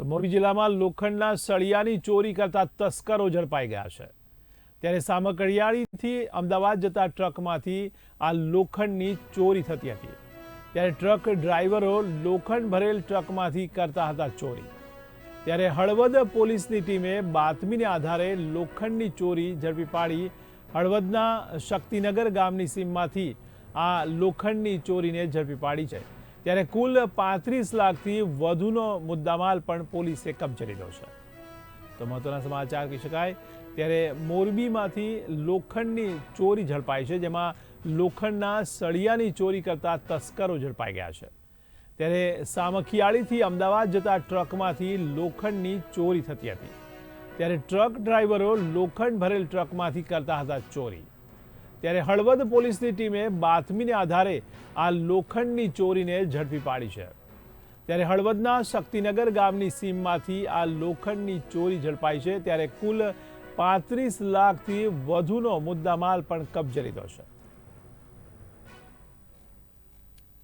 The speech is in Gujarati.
તો મોરબી જિલ્લામાં લોખંડના સળિયાની ચોરી કરતા તસ્કરો ઝડપાઈ ગયા છે. ત્યારે સામકડિયાળીથી અમદાવાદ જતા ટ્રકમાંથી આ લોખંડની ચોરી થતી હતી. ત્યારે ટ્રક ડ્રાઈવરો લોખંડ ભરેલ ટ્રકમાંથી કરતા હતા ચોરી. ત્યારે હળવદ પોલીસની ટીમે બાતમીને આધારે લોખંડની ચોરી ઝડપી પાડી હળવદના શક્તિનગર ગામની સીમમાંથી આ લોખંડની ચોરીને ઝડપી પાડી છે. ત્યારે કુલ પાંત્રીસ લાખથી વધુનો મુદ્દામાલ પણ પોલીસે કબજે લીધો છે. તો મહત્વના સમાચાર કહી શકાય, ત્યારે મોરબીમાંથી લોખંડની ચોરી ઝડપાઈ છે, જેમાં લોખંડના સળિયાની ચોરી કરતા તસ્કરો ઝડપાઈ ગયા છે. ત્યારે સામખિયાળીથી અમદાવાદ જતા ટ્રકમાંથી લોખંડની ચોરી થતી હતી. ત્યારે ટ્રક ડ્રાઈવરો લોખંડ ભરેલ ટ્રકમાંથી કરતા હતા ચોરી. ત્યારે હળવદ પોલીસની ટીમે બાતમીને આધારે આ લોખંડની ચોરીને ઝડપી પાડી છે. ત્યારે હળવદના શક્તિનગર ગામની સીમમાંથી આ લોખંડની ચોરી ઝડપાઈ છે, ત્યારે કુલ પાંત્રીસ લાખથી વધુનો મુદ્દામાલ પણ કબજે લીધો છે.